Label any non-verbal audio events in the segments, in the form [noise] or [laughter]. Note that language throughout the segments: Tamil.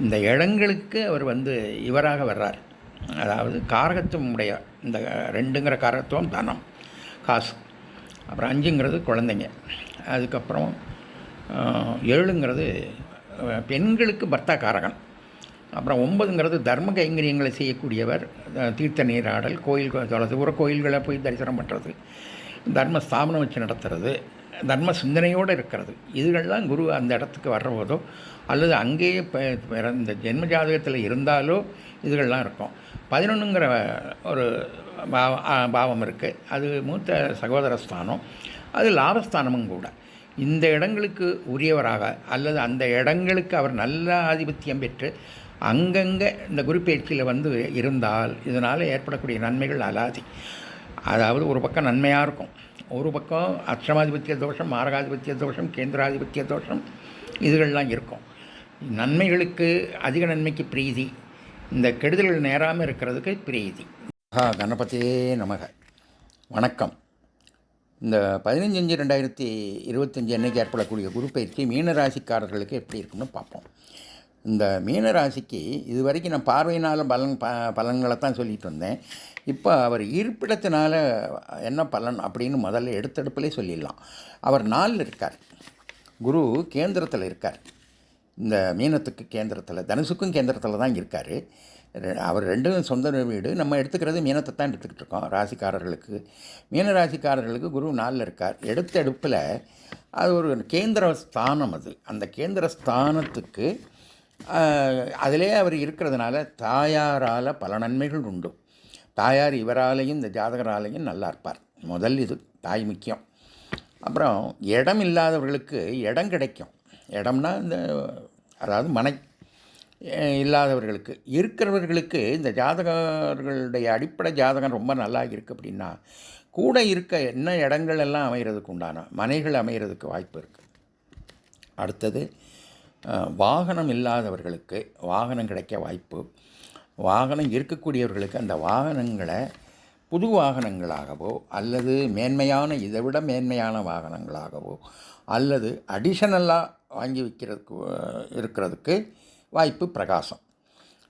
இந்த இடங்களுக்கு அவர் வந்து இவராக வர்றார். அதாவது காரகத்துவம் உடைய இந்த ரெண்டுங்கிற காரகத்துவம் தனம் காசு. அப்புறம் அஞ்சுங்கிறது குழந்தைங்க. அதுக்கப்புறம் ஏழுங்கிறது பெண்களுக்கு பர்த்தா காரகன். அப்புறம் ஒன்பதுங்கிறது தர்ம கைங்கரியங்களை செய்யக்கூடியவர் தீர்த்த நீராடல் கோயில் தொலைது உர கோயில்களை போய் தரிசனம் பண்ணுறது தர்ம ஸ்தாபனம் வச்சு நடத்துறது தர்ம சிந்தனையோடு இருக்கிறது. இதுகள்லாம் குரு அந்த இடத்துக்கு வர்றபோதோ அல்லது அங்கேயே பிறந்த ஜென்ம ஜாதகத்தில் இருந்தாலோ இதுகள்லாம் இருக்கும். பதினொன்றுங்கிற ஒரு பாவம் இருக்குது அது மூத்த சகோதர ஸ்தானம். அது லாபஸ்தானமும் கூட. இந்த இடங்களுக்கு உரியவராக அல்லது அந்த இடங்களுக்கு அவர் நல்ல ஆதிபத்தியம் பெற்று அங்கங்கே இந்த குரு வந்து இருந்தால் இதனால் ஏற்படக்கூடிய நன்மைகள் அலாதி. அதாவது ஒரு பக்கம் நன்மையாக இருக்கும். ஒரு பக்கம் அஷ்டமாதிபத்திய தோஷம் மாரகாதிபத்திய தோஷம் கேந்திராதிபத்திய தோஷம் இதுகள்லாம் இருக்கும். நன்மைகளுக்கு அதிக நன்மைக்கு பிரீதி. இந்த கெடுதல்கள் நேராமல் இருக்கிறதுக்கு பிரீதி. ஆஹா கணபதியே நமக. வணக்கம். இந்த பதினஞ்சு ரெண்டாயிரத்தி இருபத்தஞ்சி அன்னைக்கு ஏற்படக்கூடிய குரு பயிற்சி மீனராசிக்காரர்களுக்கு எப்படி இருக்கும்னு பார்ப்போம். இந்த மீனராசிக்கு இது வரைக்கும் நான் பார்வையினால் பலன் ப பலன்களை தான் சொல்லிட்டு வந்தேன். இப்போ அவர் இருப்பிடத்தினால் என்ன பலன் அப்படின்னு முதல்ல எடுத்தெடுப்பிலே சொல்லிடலாம். அவர் நாளில் இருக்கார். குரு கேந்திரத்தில் இருக்கார். இந்த மீனத்துக்கு கேந்திரத்தில் தனுசுக்கும் கேந்திரத்தில் தான் இருக்கார். அவர் ரெண்டும் சொந்த வீடு. நம்ம எடுத்துக்கிறது மீனத்தை தான் எடுத்துக்கிட்டு இருக்கோம் ராசிக்காரர்களுக்கு. மீன ராசிக்காரர்களுக்கு குரு நாளில் இருக்கார். எடுத்த எடுப்பில் அது ஒரு கேந்திர ஸ்தானம் அது. அந்த கேந்திர ஸ்தானத்துக்கு அதிலே அவர் இருக்கிறதுனால தாயாரால் பல நன்மைகள் உண்டு. தாயார் இவராலையும் இந்த ஜாதகராலையும் நல்லா இருப்பார். முதல் இது தாய் முக்கியம். அப்புறம் இடம் இல்லாதவர்களுக்கு இடம் கிடைக்கும். இடம்னா இந்த அதாவது மனை இல்லாதவர்களுக்கு இருக்கிறவர்களுக்கு இந்த ஜாதகர்களுடைய அடிப்படை ஜாதகம் ரொம்ப நல்லா இருக்குது அப்படின்னா கூட இருக்க என்ன இடங்கள் எல்லாம் அமைகிறதுக்கு உண்டான மனைகள் அமைகிறதுக்கு வாய்ப்பு இருக்குது அடுத்தது வாகனம் இல்லாதவர்களுக்கு வாகனம் கிடைக்க வாய்ப்பு வாகனம் இருக்கக்கூடியவர்களுக்கு அந்த வாகனங்களை புது வாகனங்களாகவோ அல்லது மேன்மையான இதை விட மேன்மையான வாகனங்களாகவோ அல்லது அடிஷனலாக வாங்கி விற்கிறதுக்கு இருக்கிறதுக்கு வாய்ப்பு பிரகாசம்.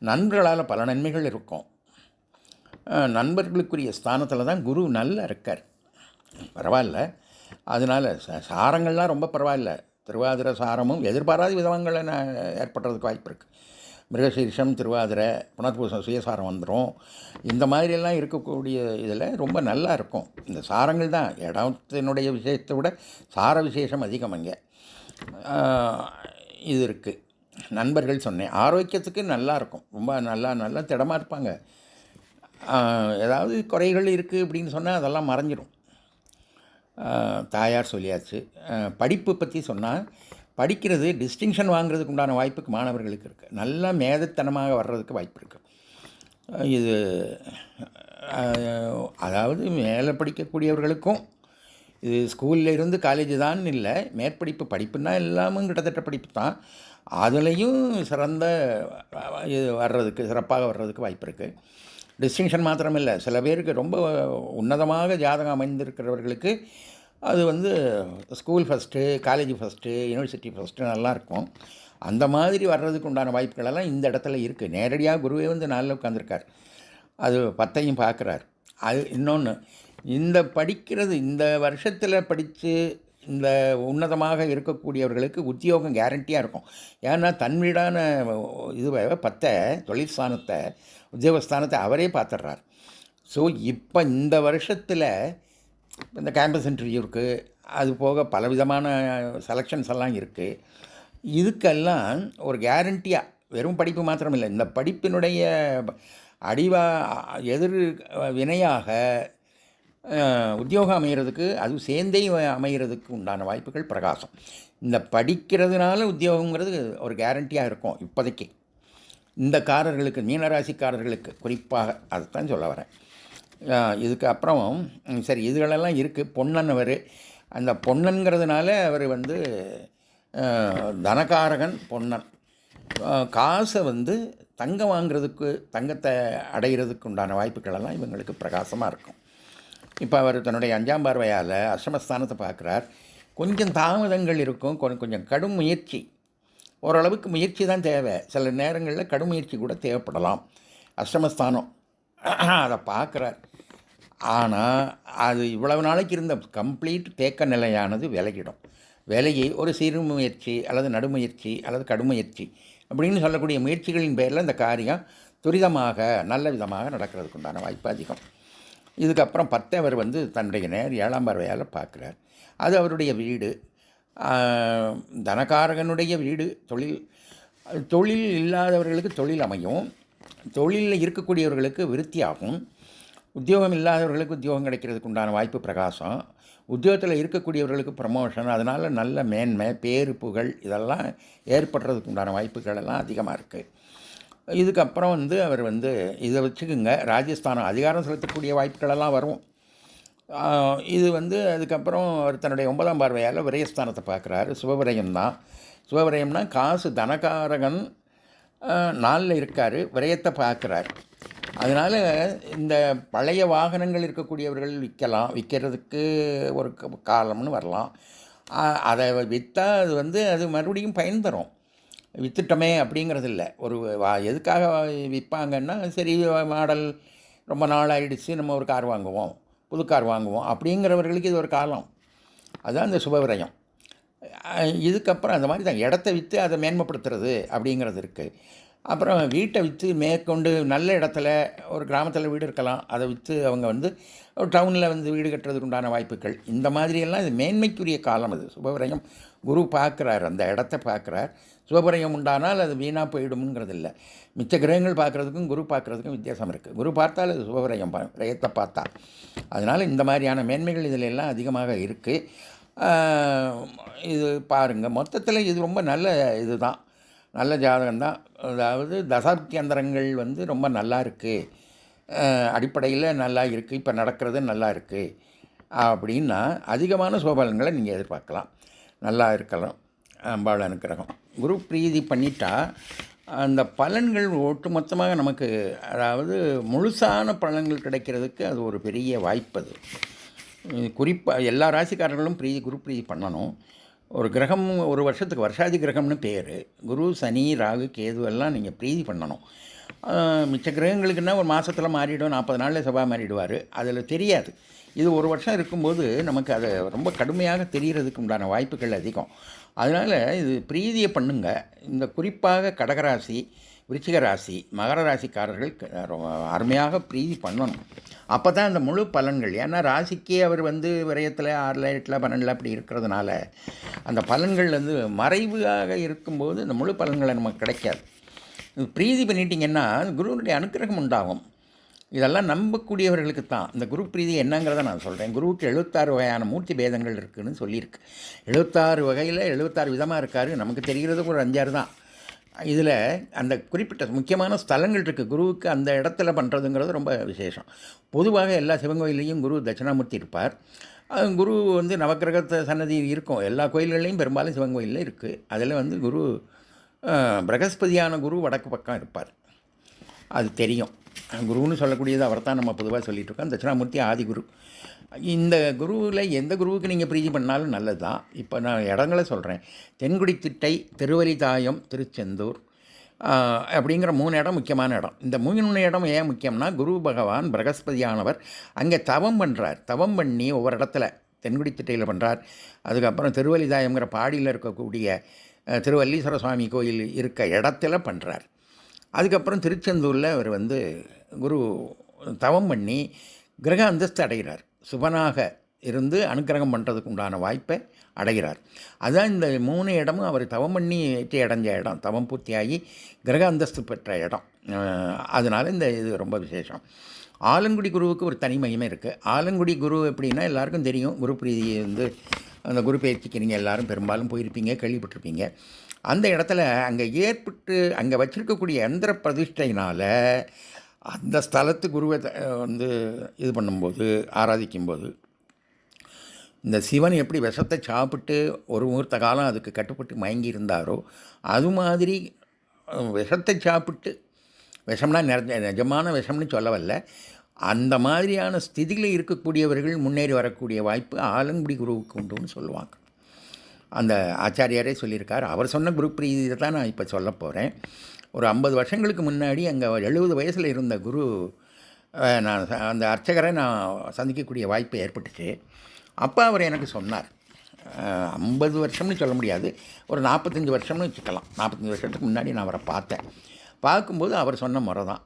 நண்பர்களால் பல நன்மைகள் இருக்கும். நண்பர்களுக்குரிய ஸ்தானத்தில் தான் குரு நல்லா இருக்கார். பரவாயில்ல. அதனால் சாரங்கள்லாம் ரொம்ப பரவாயில்ல. திருவாதிர சாரமும் எதிர்பாராத விதங்கள் ஏற்படுறதுக்கு வாய்ப்பு இருக்குது மிருகசீரிஷம் திருவாதிரை புனர்பூசம் சுயசாரம் வந்துடும் இந்த மாதிரியெல்லாம் இருக்கக்கூடிய இதில் ரொம்ப நல்லா இருக்கும். இந்த சாரங்கள் தான். இடத்தினுடைய விஷயத்தை விட சார விசேஷம் அதிகம் அங்கே. இது இருக்குது நண்பர்கள் சொன்னேன். ஆரோக்கியத்துக்கு நல்லா இருக்கும். ரொம்ப நல்லா நல்லா திடமாக இருப்பாங்க. ஏதாவது குறைகள் இருக்குது அப்படின்னு சொன்னால் அதெல்லாம் மறைஞ்சிடும் தாயார் சொல்லியாச்சு. படிப்பு பற்றி சொன்னால் படிக்கிறது டிஸ்டிங்ஷன் வாங்குறதுக்கு உண்டான வாய்ப்புக்கு மாணவர்களுக்கு இருக்குது நல்லா மேதத்தனமாக வர்றதுக்கு வாய்ப்பு இருக்குது இது அதாவது மேலே படிக்கக்கூடியவர்களுக்கும் இது ஸ்கூலில் இருந்து காலேஜ் தான் இல்லை மேற்படிப்பு படிப்புன்னா எல்லாமும் கிட்டத்தட்ட படிப்பு தான் அதுலேயும் சிறந்த இது வர்றதுக்கு சிறப்பாக வர்றதுக்கு வாய்ப்பு இருக்குது டிஸ்டிங்ஷன் மாத்திரம் இல்லை சில பேருக்கு ரொம்ப உன்னதமாக ஜாதகம் அமைந்திருக்கிறவர்களுக்கு அது வந்து school first college first university first நல்லாயிருக்கும் அந்த மாதிரி வர்றதுக்கு உண்டான வாய்ப்புகளெல்லாம் இந்த இடத்துல இருக்குது நேரடியாக குருவே வந்து நாளில் உட்காந்துருக்கார் அது பத்தையும் பார்க்குறார் அது இன்னொன்று இந்த படிக்கிறது இந்த வருஷத்தில் படித்து இந்த உன்னதமாக இருக்கக்கூடியவர்களுக்கு உத்தியோகம் கேரண்டியாக இருக்கும். ஏன்னா தன்வீடான இதுவை பத்தை தொழிற்சானத்தை உத்தியோகஸ்தானத்தை அவரே பார்த்துடுறார் ஸோ இப்போ இந்த வருஷத்தில் இந்த கேம்பஸ் இன்டர்வியூ இருக்குது அது போக பலவிதமான செலெக்ஷன்ஸ் எல்லாம் இருக்குது இதுக்கெல்லாம் ஒரு கேரண்டியாக வெறும் படிப்பு மாத்திரமில்லை இந்த படிப்பினுடைய அடிவா எதிர் வினையாக உத்தியோகம் அமைகிறதுக்கு அது சேர்ந்தே அமைகிறதுக்கு உண்டான வாய்ப்புகள் பிரகாசம். இந்த படிக்கிறதுனால உத்தியோகங்கிறது ஒரு கேரண்டியாக இருக்கும் இப்போதைக்கு. இந்த காரர்களுக்கு மீனராசிக்காரர்களுக்கு குறிப்பாக அதைத்தான் சொல்ல வரேன். இதுக்கு அப்புறம் சரி இதுகளெல்லாம் இருக்குது பொன்னன் அவர். அந்த பொன்னன்கிறதுனால அவர் வந்து தனகாரகன் பொன்னன். காசை வந்து தங்கம் வாங்குறதுக்கு தங்கத்தை அடைகிறதுக்கு உண்டான வாய்ப்புகளெல்லாம் இவங்களுக்கு பிரகாசமாக இருக்கும். இப்போ அவர் தன்னுடைய அஞ்சாம் பார்வையால் அஷ்டமஸ்தானத்தை பார்க்குறார். கொஞ்சம் தாமதங்கள் இருக்கும். கொஞ்சம் கொஞ்சம் கடும் முயற்சி. ஓரளவுக்கு முயற்சி தான் தேவை. சில நேரங்களில் கடும் முயற்சி கூட தேவைப்படலாம். அஷ்டமஸ்தானம் [clears throat] அதை பார்க்குறார். ஆனால் அது இவ்வளவு நாளைக்கு இருந்த கம்ப்ளீட் தேக்க நிலையானது விலகிடும். விலகி ஒரு சிறு முயற்சி அல்லது நடுமுயற்சி அல்லது கடுமுயற்சி அப்படின்னு சொல்லக்கூடிய முயற்சிகளின் பேரில் இந்த காரியம் துரிதமாக நல்ல விதமாக நடக்கிறதுக்கு உண்டான வாய்ப்பு அதிகம். இதுக்கப்புறம் பத்தவர் வந்து தன்னுடைய நேர் ஏழாம் பார்வையால் பார்க்குறார். அது அவருடைய வீடு. தனகாரகனுடைய வீடு. தொழில் தொழில் இல்லாதவர்களுக்கு தொழில் அமையும். தொழிலில் இருக்கக்கூடியவர்களுக்கு விருத்தியாகும் உத்தியோகம் இல்லாதவர்களுக்கு உத்தியோகம் கிடைக்கிறதுக்கு உண்டான வாய்ப்பு பிரகாசம். உத்தியோகத்தில் இருக்கக்கூடியவர்களுக்கு ப்ரமோஷன் அதனால் நல்ல மேன்மை பேரு புகழ் இதெல்லாம் ஏற்படுறதுக்கு உண்டான வாய்ப்புகள் எல்லாம் அதிகமாக இருக்குது இதுக்கப்புறம் வந்து அவர் வந்து இதை வச்சுக்குங்க ராஜஸ்தானம் அதிகாரம் செலுத்தக்கூடிய வாய்ப்புகளெல்லாம் வரும். இது வந்து அதுக்கப்புறம் அவர் தன்னுடைய ஒன்பதாம் பார்வையால் விரயஸ்தானத்தை பார்க்குறாரு. சுபவிரயம் தான் சுபவிரயம்னா காசு தனகாரகன் நாளில் இருக்கார் விரயத்தை பார்க்குறார். அதனால் இந்த பழைய வாகனங்கள் இருக்கக்கூடியவர்கள் விற்கலாம் விற்கிறதுக்கு ஒரு காலம்னு வரலாம். அதை விற்றா அது வந்து அது மறுபடியும் பயன் தரும். வித்துட்டோமே அப்படிங்கிறது இல்லை. ஒரு வா எதுக்காக விற்பாங்கன்னா சரி மாடல் ரொம்ப நாள் ஆகிடுச்சு நம்ம ஒரு கார் வாங்குவோம் புது கார் வாங்குவோம் அப்படிங்கிறவர்களுக்கு இது ஒரு காலம். அதுதான் இந்த சுபவிரயம் இதுக்கப்புறம் அந்த மாதிரி தான். இடத்த விற்று அதை மேன்மைப்படுத்துறது அப்படிங்கிறது இருக்குது அப்புறம் வீட்டை விற்று மேற்கொண்டு நல்ல இடத்துல ஒரு கிராமத்தில் வீடு இருக்கலாம். அதை விற்று அவங்க வந்து ஒரு டவுனில் வந்து வீடு கட்டுறதுக்கு உண்டான வாய்ப்புகள். இந்த மாதிரியெல்லாம் இது மேன்மைக்குரிய காலம் அது. சுபவிரயம் குரு பார்க்குறார். அந்த இடத்த பார்க்குறார். சுபவிரயம் உண்டானால் அது வீணாக போயிடும்ங்கிறது இல்லை மிச்ச கிரகங்கள் பார்க்குறதுக்கும் குரு பார்க்குறதுக்கும் வித்தியாசம் இருக்குது குரு பார்த்தால் அது சுபவிரயம் பா- பார்த்தா அதனால் இந்த மாதிரியான மேன்மைகள் இதில் எல்லாம் அதிகமாக இருக்குது இது பாருங்கள் மொத்தத்தில் இது ரொம்ப நல்ல இதுதான். நல்ல ஜாதகம்தான். அதாவது தசாப்தியந்தரங்கள் வந்து ரொம்ப நல்லா இருக்குது அடிப்படையில் நல்லா இருக்குது இப்போ நடக்கிறது நல்லா இருக்குது அப்படின்னா அதிகமான சோபலன்களை நீங்கள் எதிர்பார்க்கலாம். நல்லா இருக்கலாம். அம்பாள் அனுக்கிரகம். குரு பிரீதி பண்ணிட்டா அந்த பலன்கள் ஒட்டுமொத்தமாக நமக்கு அதாவது முழுசான பலன்கள் கிடைக்கிறதுக்கு அது ஒரு பெரிய வாய்ப்பு அது. குறிப்பாக எல்லா ராசிக்காரர்களும் பிரீதி குரு பிரீதி பண்ணணும். ஒரு கிரகம் ஒரு வருஷத்துக்கு வருஷாதி கிரகம்னு பேர். குரு சனி ராகு கேது எல்லாம் நீங்கள் பிரீதி பண்ணணும். மிச்ச கிரகங்களுக்குன்னா ஒரு மாதத்தில் மாறிடும் நாற்பது நாளில் செவ்வாய் மாறிடுவார். அதில் தெரியாது. இது ஒரு வருஷம் இருக்கும்போது நமக்கு அது ரொம்ப கடுமையாக தெரிகிறதுக்கு உண்டான வாய்ப்புகள் அதிகம். அதனால் இது பிரீதியை பண்ணுங்க. இந்த குறிப்பாக கடகராசி விருச்சிக ராசி மகர ராசிக்காரர்கள் க- அருமையாக பிரீதி பண்ணணும். அப்போ தான் அந்த முழு பலன்கள். ஏன்னா ராசிக்கே அவர் வந்து விரயத்தில் ஆறில் எட்டில் பன்னெண்டில் அப்படி இருக்கிறதுனால அந்த பலன்கள் வந்து மறைவாக இருக்கும்போது இந்த முழு பலன்களை நமக்கு கிடைக்காது. பிரீதி பண்ணிட்டீங்கன்னா குருவனுடைய அனுக்கிரகம் உண்டாகும். இதெல்லாம் நம்பக்கூடியவர்களுக்கு தான் இந்த குரு பிரீதி என்னங்கிறத நான் சொல்கிறேன் குருவுக்கு எழுபத்தாறு வகையான மூர்த்தி பேதங்கள் இருக்குதுன்னு சொல்லியிருக்கு. எழுபத்தாறு வகையில் எழுபத்தாறு விதமாக இருக்கார். நமக்கு தெரிகிறது ஒரு அஞ்சாறு தான். இதில் அந்த குறிப்பிட்ட முக்கியமான ஸ்தலங்கள் இருக்குது குருவுக்கு அந்த இடத்துல பண்ணுறதுங்கிறது ரொம்ப விசேஷம். பொதுவாக எல்லா சிவங்கோயிலையும் குரு தட்சிணாமூர்த்தி இருப்பார். குரு வந்து நவக்கிரகத்தை சன்னதி இருக்கும். எல்லா கோயில்கள்லையும் பெரும்பாலும் சிவன் கோயிலில் இருக்குது அதில் வந்து குரு பிரகஸ்பதியான குரு வடக்கு பக்கம் இருப்பார். அது தெரியும். குருன்னு சொல்லக்கூடியது அவர் தான் நம்ம பொதுவாக சொல்லிட்டு இருக்கோம் தட்சிணாமூர்த்தி ஆதிகுரு இந்த குருவில் எந்த குருவுக்கு நீங்கள் பிரீதி பண்ணாலும் நல்லது தான் இப்போ நான் இடங்களை சொல்கிறேன் தென்குடி திட்டை திருவலிதாயம் திருச்செந்தூர் அப்படிங்கிற மூணு இடம் முக்கியமான இடம். இந்த மூணு இடம் ஏன் முக்கியம்னா குரு பகவான் பிரகஸ்பதியானவர் அங்கே தவம் பண்ணுறார் தவம் பண்ணி ஒவ்வொரு இடத்துல தென்குடி திட்டையில் பண்ணுறார் அதுக்கப்புறம் திருவலிதாயம்ங்கிற பாடியில் இருக்கக்கூடிய திருவல்லீஸ்வர சுவாமி கோயில் இருக்க இடத்துல பண்ணுறார் அதுக்கப்புறம் திருச்செந்தூரில் அவர் வந்து குரு தவம் பண்ணி கிரக அந்தஸ்து அடைகிறார். சுபனாக இருந்து அனுக்கிரகம் பண்ணுறதுக்கு உண்டான வாய்ப்பை அடைகிறார். அதுதான் இந்த மூணு இடமும் அவர் தவம் பண்ணி வெற்றி அடைஞ்ச இடம். தவம் பூர்த்தியாகி கிரக அந்தஸ்து பெற்ற இடம். அதனால் இந்த இது ரொம்ப விசேஷம். ஆலங்குடி குருவுக்கு ஒரு தனி இருக்குது ஆலங்குடி குரு எப்படின்னா எல்லாருக்கும் தெரியும். குரு பிரீதி வந்து அந்த குரு பயிற்சிக்கு நீங்கள் எல்லோரும் பெரும்பாலும் போயிருப்பீங்க கேள்விப்பட்டிருப்பீங்க. அந்த இடத்துல அங்கே ஏற்பட்டு அங்கே வச்சுருக்கக்கூடிய எந்திர பிரதிஷ்டையினால் அந்த ஸ்தலத்து குருவை த- வந்து இது பண்ணும்போது ஆராதிக்கும்போது இந்த சிவன் எப்படி விஷத்தை சாப்பிட்டு ஒரு முகூர்த்த காலம் அதுக்கு கட்டுப்பட்டு மயங்கி இருந்தாரோ அது மாதிரி விஷத்தை சாப்பிட்டு விஷம்னா நிறஞ்ச நிஜமான விஷம்னு சொல்ல வரல அந்த மாதிரியான ஸ்திதியில் இருக்கக்கூடியவர்கள் முன்னேறி வரக்கூடிய வாய்ப்பு ஆலங்குடி குருவுக்கு உண்டுன்னு சொல்லுவாங்க. அந்த ஆச்சாரியாரே சொல்லியிருக்கார். அவர் சொன்ன குரு பிரீதியை தான் நான் இப்போ சொல்ல போகிறேன் ஒரு ஐம்பது வருஷங்களுக்கு முன்னாடி அங்கே எழுபது வயசில் இருந்த குரு நான் அந்த அர்ச்சகரை நான் சந்திக்கக்கூடிய வாய்ப்பு ஏற்பட்டுச்சு. அப்போ அவர் எனக்கு சொன்னார். ஐம்பது வருஷம்னு சொல்ல முடியாது. ஒரு நாற்பத்தஞ்சு வருஷம்னு வச்சுக்கலாம். நாற்பத்தஞ்சு வருஷத்துக்கு முன்னாடி நான் அவரை பார்த்தேன். பார்க்கும்போது அவர் சொன்ன முறை தான்.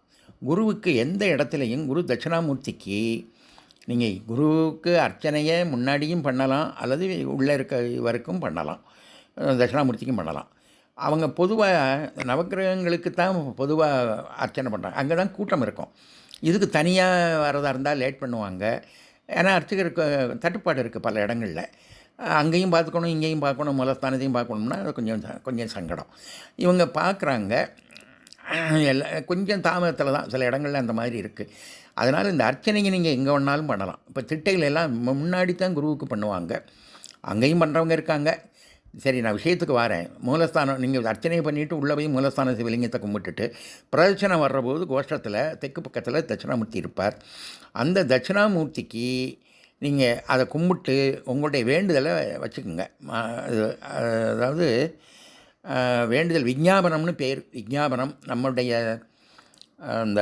குருவுக்கு எந்த இடத்துலையும் குரு தட்சிணாமூர்த்திக்கு நீங்கள் குருவுக்கு அர்ச்சனையை முன்னாடியும் பண்ணலாம் அல்லது உள்ளே இருக்க வரைக்கும் பண்ணலாம் தட்சிணாமூர்த்திக்கும் பண்ணலாம். அவங்க பொதுவாக நவக்கிரகங்களுக்கு தான் பொதுவாக அர்ச்சனை பண்ணுறாங்க அங்கே தான் கூட்டம் இருக்கும். இதுக்கு தனியாக வரதாக இருந்தால் லேட் பண்ணுவாங்க. ஏன்னா அர்ச்சகருக்கு தட்டுப்பாடு இருக்குது பல இடங்களில். அங்கேயும் பார்த்துக்கணும் இங்கேயும் பார்க்கணும் மூலஸ்தானத்தையும் பார்க்கணும்னா அது கொஞ்சம் கொஞ்சம் சங்கடம். இவங்க பார்க்குறாங்க. எல்லா கொஞ்சம் தாமதத்தில் தான் சில இடங்கள்ல அந்த மாதிரி இருக்குது அதனால் இந்த அர்ச்சனைங்க நீங்கள் எங்கே வேணாலும் பண்ணலாம். இப்போ திட்டைகள் எல்லாம் முன்னாடி தான் குருவுக்கு பண்ணுவாங்க. அங்கேயும் பண்ணுறவங்க இருக்காங்க. சரி நான் விஷயத்துக்கு வரேன். மூலஸ்தானம் நீங்கள் அர்ச்சனை பண்ணிவிட்டு உள்ளே போய் மூலஸ்தான சிவலிங்கத்தை கும்பிட்டுட்டு பிரதட்சணம் வர்றபோது கோஷ்டத்தில் தெற்கு பக்கத்தில் தட்சிணாமூர்த்தி இருப்பார். அந்த தட்சிணாமூர்த்திக்கு நீங்கள் அதை கும்பிட்டு உங்களுடைய வேண்டுதலை வச்சுக்கோங்க. அதாவது வேண்டுதல் விஞ்ஞாபனம்னு பேர் விஞ்ஞாபனம் நம்முடைய அந்த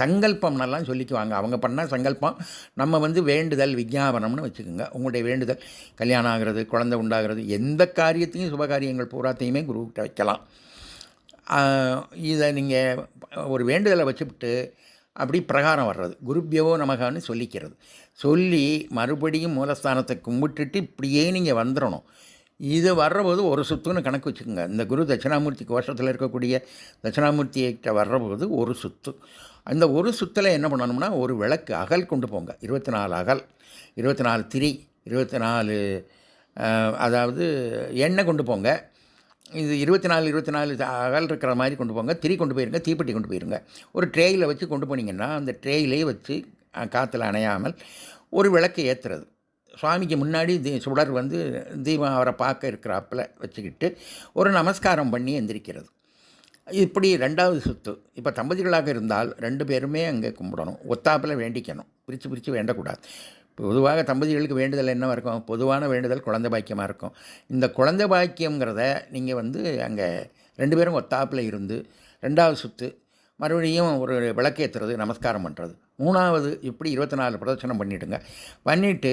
சங்கல்பம்னெல்லாம் சொல்லிக்குவாங்க. அவங்க பண்ணால் சங்கல்பம் நம்ம வந்து வேண்டுதல் விஞ்ஞாபனம்னு வச்சுக்கோங்க. உங்களுடைய வேண்டுதல் கல்யாணம் ஆகிறது குழந்தை உண்டாகிறது எந்த காரியத்தையும் சுபகாரியங்கள் பூராத்தையுமே குருக்கிட்ட வைக்கலாம். இதை நீங்கள் ஒரு வேண்டுதலை வச்சுவிட்டு அப்படி பிரகாரம் வர்றது. குருப்பியவோ நமகான்னு சொல்லிக்கிறது. சொல்லி மறுபடியும் மூலஸ்தானத்தை கும்பிட்டுட்டு இப்படியே நீங்கள் வந்துடணும் இது வர்றபோது ஒரு சுத்துன்னு கணக்கு வச்சுக்கோங்க. இந்த குரு தட்சிணாமூர்த்தி கோஷத்தில் இருக்கக்கூடிய தட்சிணாமூர்த்திகிட்ட வர்றபோது ஒரு சுத்து. அந்த ஒரு சுத்தில் என்ன பண்ணணும்னா ஒரு விளக்கு அகல் கொண்டு போங்க. இருபத்தி நாலு அகல் இருபத்தி நாலு திரி இருபத்தி நாலு அதாவது எண்ணெய் கொண்டு போங்க. இது இருபத்தி நாலு இருபத்தி நாலு அகல் இருக்கிற மாதிரி கொண்டு போங்க. திரி கொண்டு போயிருங்க தீப்பெட்டி கொண்டு போயிருங்க. ஒரு ட்ரேயில் வச்சு கொண்டு போனீங்கன்னா அந்த ட்ரேயிலே வச்சு காற்றுல அணையாமல் ஒரு விளக்கு ஏற்றுறது சுவாமிக்கு முன்னாடி தீ சுடர் வந்து தீபம் அவரை பார்க்க இருக்கிறாப்புல வச்சுக்கிட்டு ஒரு நமஸ்காரம் பண்ணி எந்திரிக்கிறது. இப்படி ரெண்டாவது சுத்து. இப்போ தம்பதிகளாக இருந்தால் ரெண்டு பேருமே அங்கே கும்பிடணும். ஒத்தாப்பில் வேண்டிக்கணும். பிரித்து பிரித்து வேண்டக்கூடாது. பொதுவாக தம்பதிகளுக்கு வேண்டுதல் என்னவாக இருக்கும்? பொதுவான வேண்டுதல் குழந்தை பாக்கியமாக இருக்கும். இந்த குழந்தை பாக்கியங்கிறத நீங்கள் வந்து அங்கே ரெண்டு பேரும் ஒத்தாப்பில் இருந்து ரெண்டாவது சுத்து மறுபடியும் ஒரு விளக்கேற்றுறது நமஸ்காரம் பண்ணுறது மூணாவது இப்படி இருபத்தி நாலு பிரதட்சணம் பண்ணிவிடுங்க பண்ணிவிட்டு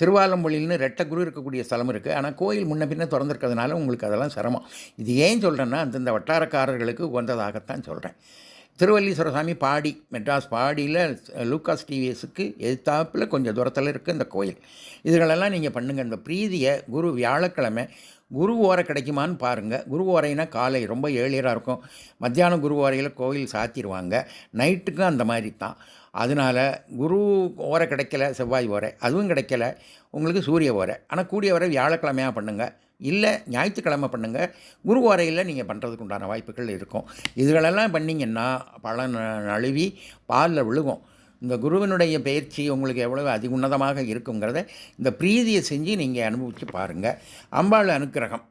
திருவாலம்பொழில்னு ரெட்ட குரு இருக்கக்கூடிய ஸ்தலம் இருக்குது ஆனால் கோயில் முன்ன பின்ன திறந்துருக்கிறதுனால உங்களுக்கு அதெல்லாம் சிரமம். இது ஏன் சொல்கிறேன்னா அந்தந்த வட்டாரக்காரர்களுக்கு உகந்ததாகத்தான் சொல்கிறேன் திருவல்லீஸ்வர சாமி பாடி மெட்ராஸ் பாடியில் லூக்காஸ் டிவிஎஸுக்கு எதிர்த்தாப்பில் கொஞ்சம் தூரத்தில் இருக்குது இந்த கோயில். இதுகளெல்லாம் நீங்கள் பண்ணுங்கள் இந்த பிரீதியை குரு வியாழக்கிழமை குரு ஓரை கிடைக்குமான்னு பாருங்கள் குரு ஓரைனா காலை ரொம்ப ஏழியராக இருக்கும். மத்தியானம் குரு ஓரையில் கோயில் சாத்திடுவாங்க நைட்டுக்கும் அந்த மாதிரி தான் அதனால் குரு ஓரை கிடைக்கல செவ்வாய் ஓரை. அதுவும் கிடைக்கல. உங்களுக்கு சூரிய ஓரை. ஆனால் கூடிய வரை வியாழக்கிழமையாக பண்ணுங்கள் இல்லை ஞாயிற்றுக்கிழமை பண்ணுங்கள் குரு ஓரையில் நீங்கள் பண்ணுறதுக்கு உண்டான வாய்ப்புகள் இருக்கும். இதுகளெல்லாம் பண்ணிங்கன்னா பலன் நழுவி பாலில் விழுகும். இந்த குருவினுடைய பயிற்சி உங்களுக்கு எவ்வளவு அதி உன்னதமாக இருக்குங்கிறத இந்த பிரீதியை செஞ்சு நீங்கள் அனுபவித்து பாருங்கள் அம்பாள் அனுக்கிரகம்.